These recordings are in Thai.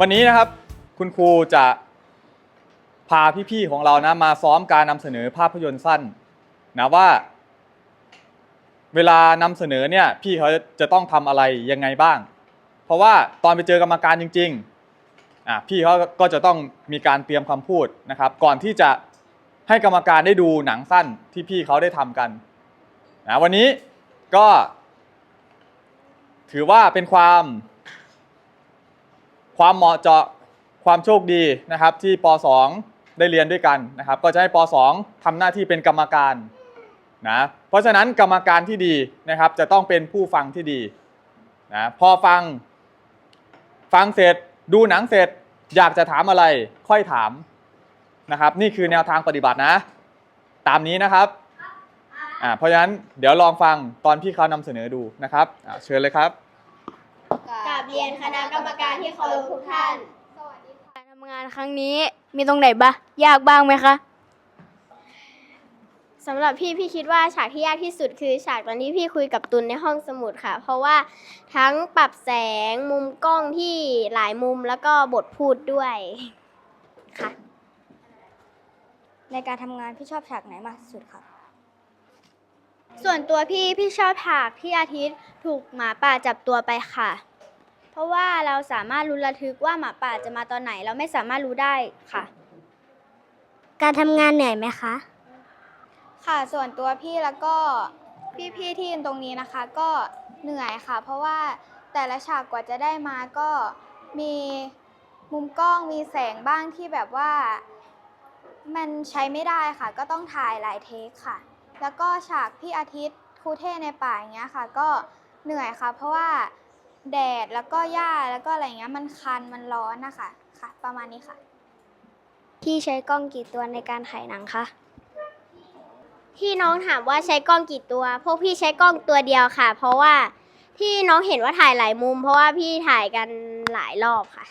วันนี้นะครับคุณครูจะพาพี่ๆของเรานะมาซ้อมการนำเสนอภาพยนตร์สั้นนะว่า เวลานำเสนอเนี่ยพี่เขาจะต้องทำอะไรยังไงบ้าง เพราะว่าตอนไปเจอกรรมการจริงๆอะพี่เขาก็จะต้องมีการเตรียมคำพูดนะครับ ก่อนที่จะให้กรรมการได้ดูหนังสั้นที่พี่เขาได้ทำกันนะวันนี้ก็ ถือว่าเป็นความ ความเหมาะเจาะความโชคดีนะครับที่ป .2 ได้เรียนด้วยกันนะครับก็จะให้ป .2 ทำหน้าที่เป็นกรรมการนะเพราะฉะนั้นกรรมการที่ดีนะครับจะต้องเป็นผู้ฟังที่ดีนะพอฟังฟังเสร็จดูหนังเสร็จอยากจะถามอะไรค่อยถามนะครับนี่คือแนวทางปฏิบัตินะ ตามนี้นะครับอ่าเพราะฉะนั้นเดี๋ยวลองฟังตอนพี่เขานำเสนอดูนะครับเชิญเลยครับ เรียนคณะกรรมการที่เคารพทุกท่านการทำงานครั้งนี้มีตรงไหนบ้างยากบ้างไหมคะสำหรับพี่พี่คิดว่าฉากที่ยากที่สุดคือ ฉากตอนที่พี่คุยกับตุลในห้องสมุดค่ะ เพราะว่าทั้งปรับแสงมุมกล้องที่หลายมุมแล้วก็บทพูดด้วยค่ะ ในการทำงานพี่ชอบฉากไหนมากที่สุดครับ ส่วนตัวพี่พี่ชอบฉากที่อาทิตย์ถูกหมาป่าจับตัวไปค่ะ เพราะว่าเราสามารถรู้ระทึกว่าหมาป่าจะมาตอนไหน เราไม่สามารถรู้ได้ค่ะ การทำงานเหนื่อยไหมคะ ค่ะส่วนตัวพี่แล้วก็พี่ๆที่ยืนตรงนี้นะคะ ก็เหนื่อยค่ะ เพราะว่าแต่ละฉากกว่าจะได้มาก็มีมุมกล้องมีแสงบ้างที่แบบว่า มันใช้ไม่ได้ค่ะ ก็ต้องถ่ายหลายเทคค่ะ แล้วก็ฉากพี่อาทิตย์ครูเท่ในป่าอย่างเงี้ยค่ะ ก็เหนื่อยค่ะ เพราะว่า แดดแล้วก็หญ้าแล้วก็อะไรเงี้ยมันคันมันร้อนนะคะค่ะ ประมาณนี้ค่ะ พี่ใช้กล้องกี่ตัวในการถ่ายหนังคะที่น้องถามว่าใช้กล้องกี่ตัว พวกพี่ใช้กล้องตัวเดียวค่ะ เพราะว่าที่น้องเห็นว่าถ่ายหลายมุม เพราะว่าพี่ถ่ายกันหลายรอบค่ะ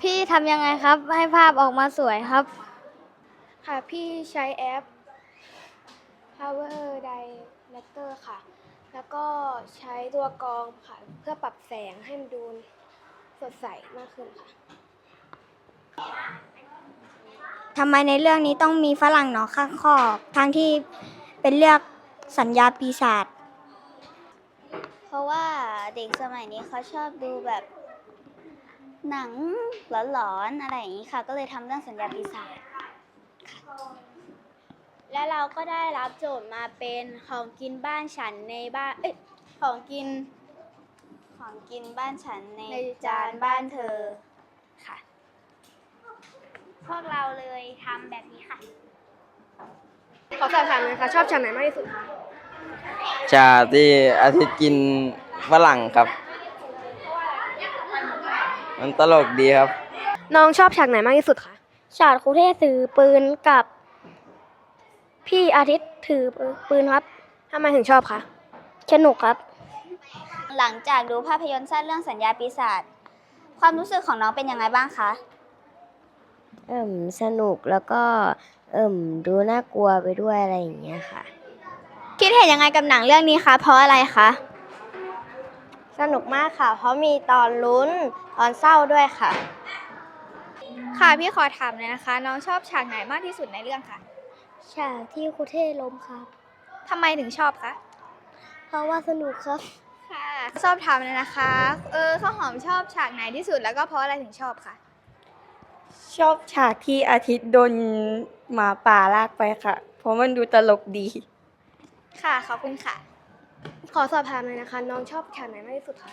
พี่ทำยังไงครับ ให้ภาพออกมาสวยครับ ค่ะพี่ใช้แอป Power Director ค่ะ แล้วก็ใช้ตัวกรองค่ะ เพื่อปรับแสงให้มันดูสดใสมากขึ้นค่ะทำไมในเรื่องนี้ต้องมีฝรั่งหนอข้างคอกทั้งที่เป็นเลือกสัญญาปีศาจเพราะว่าเด็กสมัยนี้เขาชอบดูแบบหนังหลอนๆอะไรอย่างนี้ค่ะ ก็เลยทำเรื่องสัญญาปีศาจ และเราก็ได้รับโจทย์มาเป็นของกินบ้านฉันในบ้านเอ้ยของกินของกินบ้านฉันในในจานบ้านเธอค่ะ พวกเราเลยทำแบบนี้ค่ะ ขอสอบถามหน่อยค่ะชอบฉากไหนมากที่สุดคะชาที่อาทิตย์กินฝรั่งครับ มันตลกดีครับ น้องชอบฉากไหนมากที่สุดคะ ฉากครูเทพถือปืนกับ พี่อาทิตย์ถือปืนครับทำไมถึงชอบคะสนุกครับ หลังจากดูภาพยนตร์สั้นเรื่องสัญญาปีศาจความรู้สึกของน้องเป็นยังไงบ้างคะเอิ่มสนุกแล้วก็เอิ่มดูน่ากลัวไปด้วยอะไรอย่างเงี้ยค่ะ คิดเห็นยังไงกับหนังเรื่องนี้คะเพราะอะไรคะสนุกมากค่ะ เพราะมีตอนลุ้นตอนเศร้าด้วยค่ะ ค่ะพี่ขอถามเลยนะคะ น้องชอบฉากไหนมากที่สุดในเรื่องค่ะ ฉากที่ครูเทล้มครับ ทำไมถึงชอบคะ เพราะว่าสนุกครับ ค่ะ ชอบถามเลยนะคะ เออข้าวหอมชอบฉากไหนที่สุดแล้วก็เพราะอะไรถึงชอบคะ ชอบฉากที่อาทิตย์โดนหมาป่าลากไปค่ะ เพราะมันดูตลกดี ค่ะขอบคุณค่ะ ขอสอบถามหน่อยนะคะ น้องชอบฉากไหนมากที่สุดคะ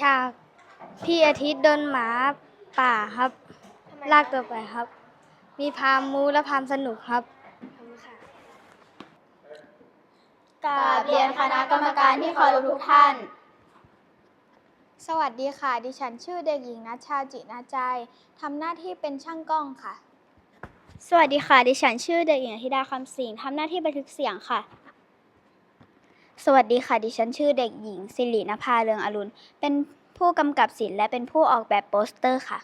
ฉากพี่อาทิตย์โดนหมาป่าครับ ลากตัวไปครับ มีพามมูและพามสนุกครับขอบคุณค่ะกราบเรียนคณะกรรมการที่เคารพทุกท่าน สวัสดีค่ะ ดิฉันชื่อเด็กหญิงนัชชาจินาใจทำหน้าที่เป็นช่างกล้องค่ะ สวัสดีค่ะ ดิฉันชื่อเด็กหญิงธิดาคำสิงทำหน้าที่บันทึกเสียงค่ะ สวัสดีค่ะ ดิฉันชื่อเด็กหญิงสิรินภาเรืองอรุณ เป็นผู้กำกับศิลป์และเป็นผู้ออกแบบโปสเตอร์ค่ะ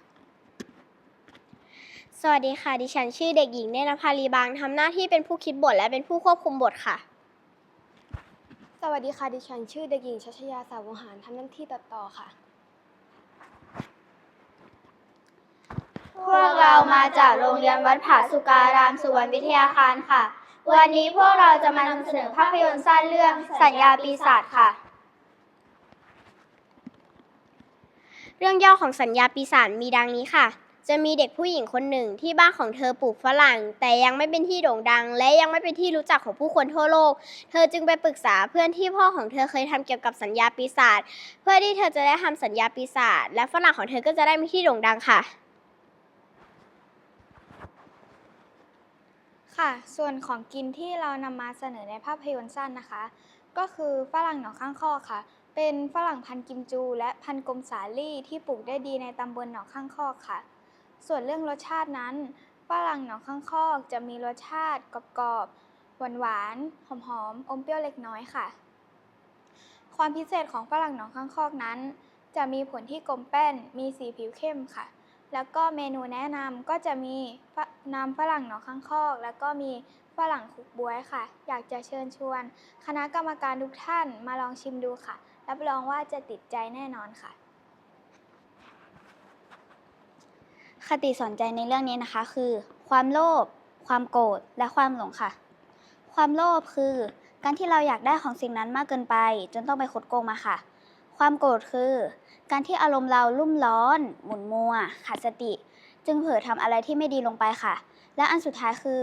สวัสดีค่ะ ดิฉันชื่อเด็กหญิงเนตรภาลีบางทำหน้าที่เป็นผู้คิดบทและเป็นผู้ควบคุมบทค่ะ สวัสดีค่ะ ดิฉันชื่อเด็กหญิงชัชยาสาวหารทำหน้าที่ตัดต่อค่ะ พวกเรามาจากโรงเรียนวัดผาสุการามสุวรรณวิทยาคารค่ะ วันนี้พวกเราจะมานำเสนอภาพยนตร์สั้นเรื่องสัญญาปีศาจค่ะ เรื่องย่อของสัญญาปีศาจมีดังนี้ค่ะ จะมีเด็กผู้หญิงคนหนึ่งที่บ้านของเธอปลูกฝรั่ง แต่ยังไม่เป็นที่โด่งดัง และยังไม่เป็นที่รู้จักของผู้คนทั่วโลก เธอจึงไปปรึกษาเพื่อนที่พ่อของเธอเคยทำเกี่ยวกับสัญญาปีศาจเพื่อที่เธอจะได้ทำสัญญาปีศาจและฝรั่งของเธอก็จะได้มีที่โด่งดังค่ะ ค่ะ ส่วนของกินที่เรานำมาเสนอในภาพยนตร์สั้นนะคะ ก็คือฝรั่งหนองข้างคอกค่ะเป็นฝรั่งพันกิมจู และพันกลมสาลี่ที่ปลูกได้ดีในตำบลหนองข้างคอกค่ะ ส่วนเรื่องรสชาตินั้นฝรั่งหนองข้างคอกจะมีรสชาติกรอบๆ หวานๆ หอมๆ อมเปรี้ยวเล็กน้อยค่ะ ความพิเศษของฝรั่งหนองข้างคอกนั้น จะมีผลที่กลมแป้น มีสีผิวเข้มค่ะ แล้วก็เมนูแนะนำก็จะมีน้ำฝรั่งหนองข้างคอก แล้วก็มีฝรั่งคุกบวยค่ะ อยากจะเชิญชวน คณะกรรมการทุกท่านมาลองชิมดูค่ะ รับรองว่าจะติดใจแน่นอนค่ะ คติสอนใจในเรื่องนี้นะคะ คือ ความโลภความโกรธและความหลงค่ะ ความโลภคือ การที่เราอยากได้ของสิ่งนั้นมากเกินไป จนต้องไปคดโกงมาค่ะ ความโกรธคือ การที่อารมณ์เราลุ่มร้อน หมุนมัวขาดสติ จึงเผลอทำอะไรที่ไม่ดีลงไปค่ะ และอันสุดท้ายคือ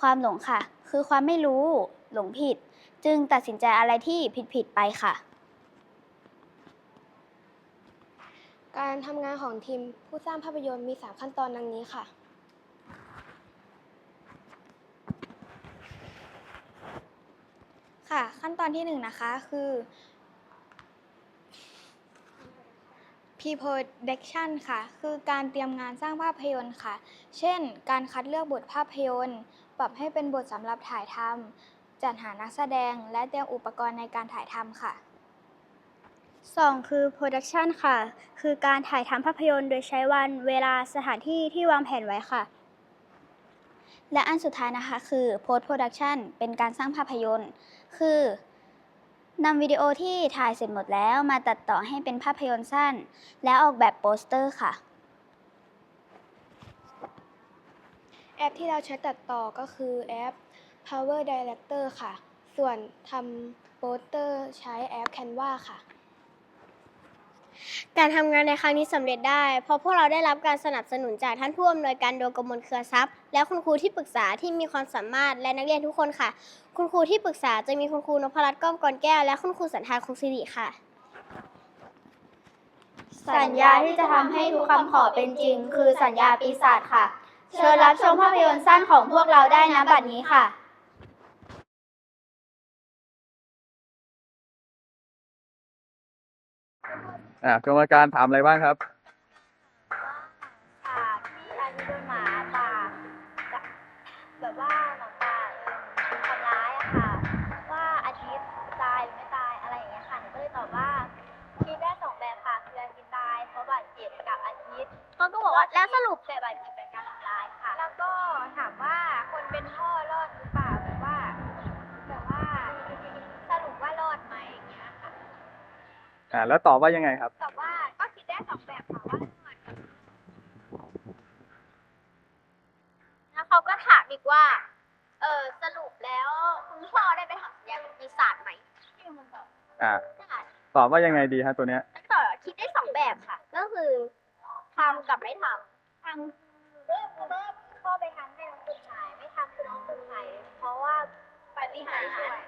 ความหลงค่ะ คือความไม่รู้ หลงผิด จึงตัดสินใจอะไรที่ผิดๆไปค่ะ การทำงานของทีมผู้สร้างภาพยนตร์มี 3 ขั้นตอนดังนี้ค่ะ ค่ะ ขั้นตอนที่หนึ่งนะคะคือ pre-production ค่ะ คือการเตรียมงานสร้างภาพยนตร์ค่ะ เช่น การคัดเลือกบทภาพยนตร์ ปรับให้เป็นบทสำหรับถ่ายทำจัดหานักแสดงและเตรียมอุปกรณ์ในการถ่ายทำค่ะ 2 คือ Production ค่ะ คือการถ่ายทำภาพยนตร์โดยใช้วันเวลาสถานที่ที่วางแผนไว้ค่ะ และอันสุดท้ายนะคะคือ Post Production เป็นการสร้างภาพยนตร์ คือนำวิดีโอที่ถ่ายเสร็จหมดแล้วมาตัดต่อให้เป็นภาพยนตร์สั้น แล้วออกแบบโปสเตอร์ค่ะ แอปที่เราใช้ตัดต่อก็คือแอป Power Director ค่ะ ส่วนทำโปสเตอร์ใช้แอป Canva ค่ะ การทำงานในครั้งนี้สำเร็จได้ เพราะพวกเราได้รับการสนับสนุนจากท่านผู้อำนวยการโดยกมลเครือทรัพย์ และคุณครูที่ปรึกษาที่มีความสามารถและนักเรียนทุกคนค่ะ คุณครูที่ปรึกษาจะมีคุณครูนพรัตน์ก้อมกรแก้วและคุณครูสันทาคงศิริค่ะ สัญญาที่จะทำให้ทุกคำขอเป็นจริง คือสัญญาปีศาจค่ะ เชิญรับชมภาพยนตร์สั้นของพวกเราได้นะบัดนี้ค่ะ อ่ากรรมการถามอะไรบ้างครับ แล้วตอบว่ายังไงครับตอบว่าก็คิดได้สองแบบค่ะว่ารอดกับแล้วเขาก็ถามอีกว่า เออสรุปแล้วคุณพ่อได้ไปทำสัญญาเป็นปีศาจไหมอ่า ได้ตอบว่ายังไงดีฮะตัวเนี้ยต่อคิดได้สองแบบค่ะ ก็คือทำกับไม่ทำทำเมื่อเมื่อพ่อไปทำให้น้องตุนหาย ไม่ทำคือน้องตุนหายเพราะว่าปฏิหารย์